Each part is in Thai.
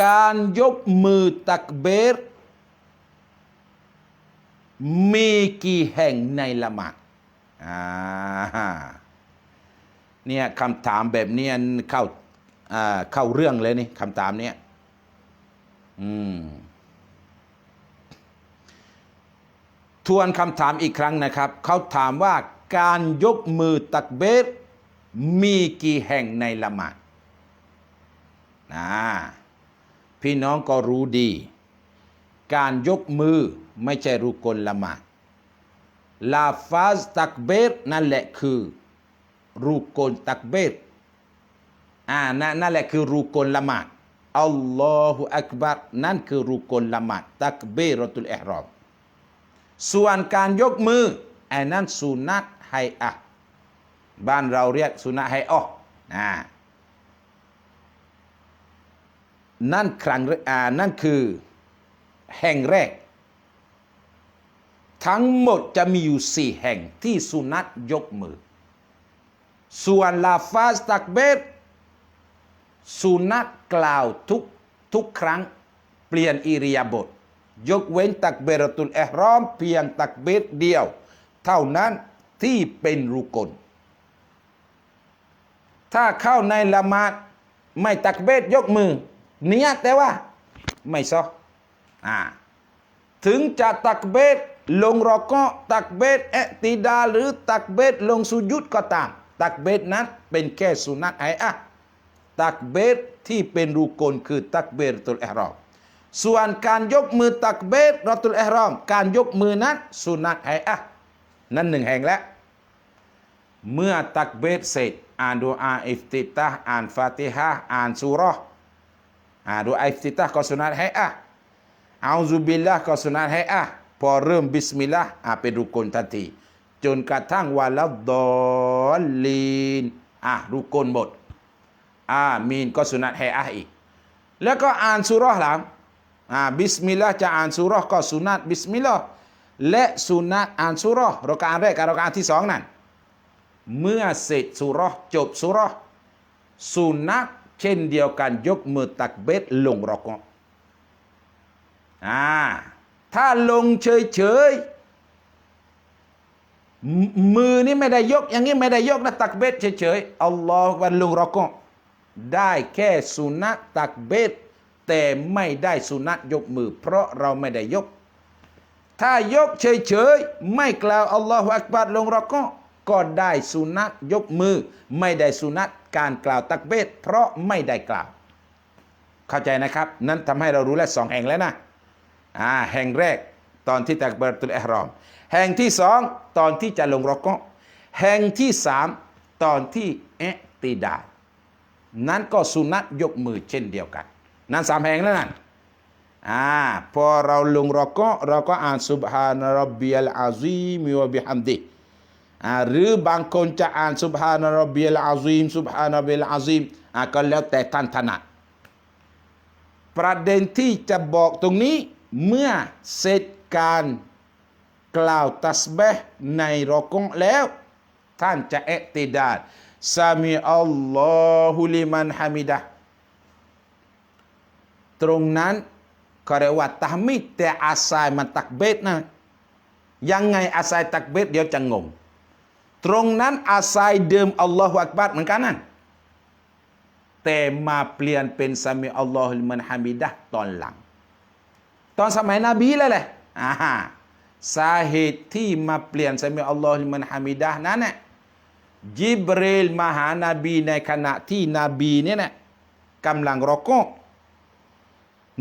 การยกมือตักเบรมีกี่แห่งในละหมาดเนี่ยคำถามแบบนี้เข้าเข้าเรื่องเลยนี่คำถามเนี้ยทวนคำถามอีกครั้งนะครับ เขาถามว่าการยกมือตักเบรมีกี่แห่งในละหมาดนะ พี่น้องก็รู้ดี การยกมือไม่ใช่รุกลละหมาดลาฟาซตักเบรนั่นแหละคือรุกลตักเบรอ่านั่นนั่นแหละคือรุกลละหมาดอัลลอฮฺอักบัรนั่นคือรุกลละหมาดตักเบรตุลเอห์รอมส่วนการยกมือไอ้นั่นสุนัตไฮอะบ้านเราเรียกสุนัตไฮอะห์อ่า นั่นครั้งอ่านั่นคือแห่งแรก ทั้งหมดจะมีอยู่สี่แห่งที่สุนัตยกมือ ส่วนลาฟาสตักเบตสุนัตกล่าวทุกทุกครั้งเปลี่ยนอิริยาบถยกเว้นตักเบรตุลเอฮรอมเพียงตักเบรเดียว เท่านั้นที่เป็นรุกล ถ้าเข้าในละมาดไม่ตักเบรยกมือ เนียแต่ว่าไม่ซออ่าถึงจะตักเบรลงรอกอตักเบรเอติดาหรือตักเบรลงสุยุดก็ตาม ตักเบรนั้นเป็นแค่สุนัตไออะตักเบรที่เป็นรุกลคือตักเบรตุลเอรอมส่วนการยกมือตักเบรรอตุลเอรอมการยกมือนั้นสุนัตไฮอะนั่นหนึ่งแห่งแล้วเมื่อตักเบรเสร็จ อ่านดูอาอิฟติตาห์อ่านฟาติฮะอ่านสุรอ์ อ่าดูอาอิฟติตาก็สุนัตไฮอะเอาซุบิลละก็สุนัตไฮอะพอเริ่มบิสมิลลาห์อ่าเป็นรุกลทันทีจนกระทั่งวาลัดดอลลีนอะรุกลหมดอามีนก็สุนัตไฮอะอีก แล้วก็อ่านสุรห์หลังอ่าบิสมิลลาห์จะอ่านสุรห์ก็สุนัตบิสมิลลาห์และสุนัตอ่านสุเราะห์รอกาอันแรกกับรอกานที่สองนั่นเมื่อเสร็จสุรห์จบสุรห์สุนัต เช่นเดียวกันยกมือตักเบตลงรอกออ่าถ้าลงเฉยๆ มือนี่ไม่ได้ยก อย่างนี้ไม่ได้ยกนะตักเบตเฉยเฉยๆอัลลอฮฺวันลงรอกอได้แค่สุนัตตักเบตแต่ไม่ได้สุนัตยกมือ เพราะเราไม่ได้ยก ถ้ายกเฉยๆ ไม่กล่าวอัลลอฮฺอักบัรลงรอกอ ก็ได้สุนัตยกมือ ไม่ได้สุนัตการกล่าวตักเบตเพราะไม่ได้กล่าว เข้าใจนะครับ นั้นทำให้เรารู้แล้วสองแห่งแล้วนะอ่าแห่งแรกตอนที่ตักเบรตุลอฮรอม แห่งที่สองตอนที่จะลงรอกอแห่งที่สามตอนที่เอะติดานั้นก็สุนัตยกมือเช่นเดียวกัน นั้นสามแห่งแล้วนั่นอ่าพอเราลงรอกอเราก็อ่านซุบฮานะรับบิยัลอาซีมวบิฮัมดิอ่า หรือบางคนจะอ่านซุบฮานะรับบิยัลอาซีมซุบฮานะบิลอาซีมอ่าก็แล้วแต่ท่านถนัดประเด็นที่จะบอกตรงนี้เมื่อเสร็จการกล่าวตัสเบห์ในรอกงแล้ว ท่านจะเอติดาลซามีอัลลอฮุลิมันฮามิดะตรงนั้นก็เรียกว่าตามิดแต่อาศัยมันตักเบตนะยังไงอาศัยตักเบตเดี๋ยวจะงง ตรงนั้นอาศัยเดิมอัลลอฮฺอักบัรเหมือนกันนั่นแต่มาเปลี่ยนเป็นซามีอัลลอฮุลิมันฮามิดะตอนหลัง ตอนสมัยนบีเลยแหละอ่าสาเหตุที่มาเปลี่ยนซามีอัลลอฮุลิมันฮามิดะนั้นน่ะจิบเรลมาหานาบีในขณะที่นบีเนี่ยนะกำลังรอกอ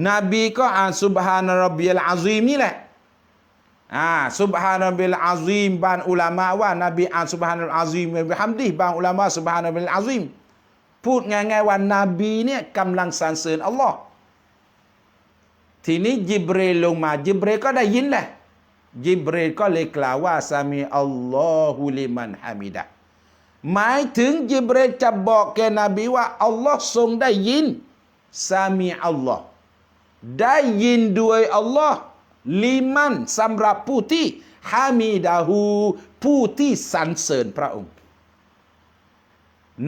นบีก็อ่านซุบฮานรบบิลอาซีมนี่แหละ อ่าซุบฮานะบิลอาซีมบางอุลามะว่านบีอ่านซุบฮานะบิลอาซีมบิฮัมดิบางอุลามะซุบฮานะบิลอาซีมพูดง่ายๆว่านบีเนี่ยกำลังสรรเสริญอัลลอฮ์ทีนี้จิบรีลลงมาจิบรีก็ได้ยินแหละจิบรีก็เลยกล่าวว่าซามีอัลลอฮุลิมันฮามิดะหมายถึงจิบรีลจะบอกแกนบีว่าอัลลอฮ์ทรงได้ยินซามีอัลลอฮ์ได้ยินด้วยอัลลอฮ์ ลิมันสำหรับผู้ที่ฮามิดาฮูผู้ที่สรรเสริญพระองค์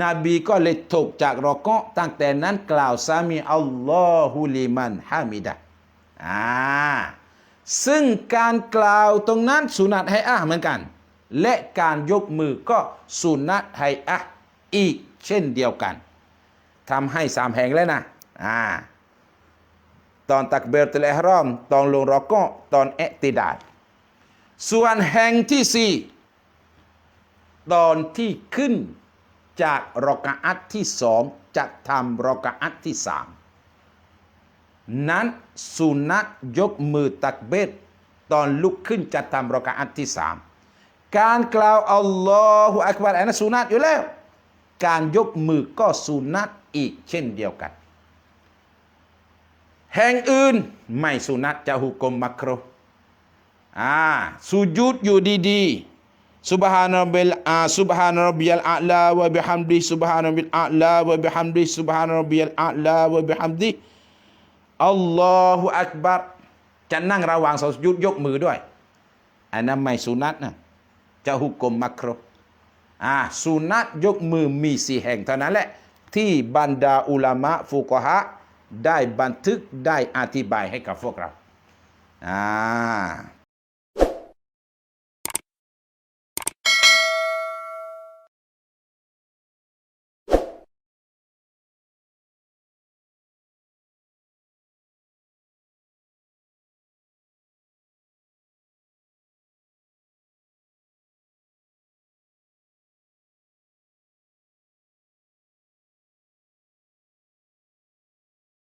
นบีก็เลยถกจากรอกอตั้งแต่นั้นกล่าวสามีอัลลอฮุลิมันฮามิดะอ่าซึ่งการกล่าวตรงนั้นสุนัตให้อะเหมือนกัน และการยกมือก็สุนัตให้อะอีกเช่นเดียวกันทำให้สามแห่งแล้วนะอ่า ตอนตักเบรตุลอิฮรอม ตอนลงรอกอตอนเอติดาดส่วนแห่งที่สี่ตอนที่ขึ้นจากรอกะอัตที่สองจะทำรอกะอัตที่สามนั้นสุนัตยกมือตักเบตตอนลุกขึ้นจะทำรอกะอัตที่สามการกล่าวอัลลอฮฺอักบารอันนั้นสุนัตอยู่แล้ว การยกมือก็สุนัตอีกเช่นเดียวกัน แห่งอื่นไม่สุนัตจะหุกมมักโรอ่าสุจุดอยู่ดีๆ Subhana rabbil a subhana rabbiyal a'la wa bihamdi subhana rabbil a'la wa bihamdi subhana rabbiyal a'la wa bihamdi อัลลอฮฺอักบัรจะนั่งระหว่างสุจุดยกมือด้วย อันนั้นไม่สุนัตนะจะหุกลมมักรอ่าสุนัตยกมือมีสี่แห่งเท่านั้นแหละ ที่บรรดาอุลามะฟุกฮะ ได้บันทึกได้อธิบายให้กับพวกเราอ่า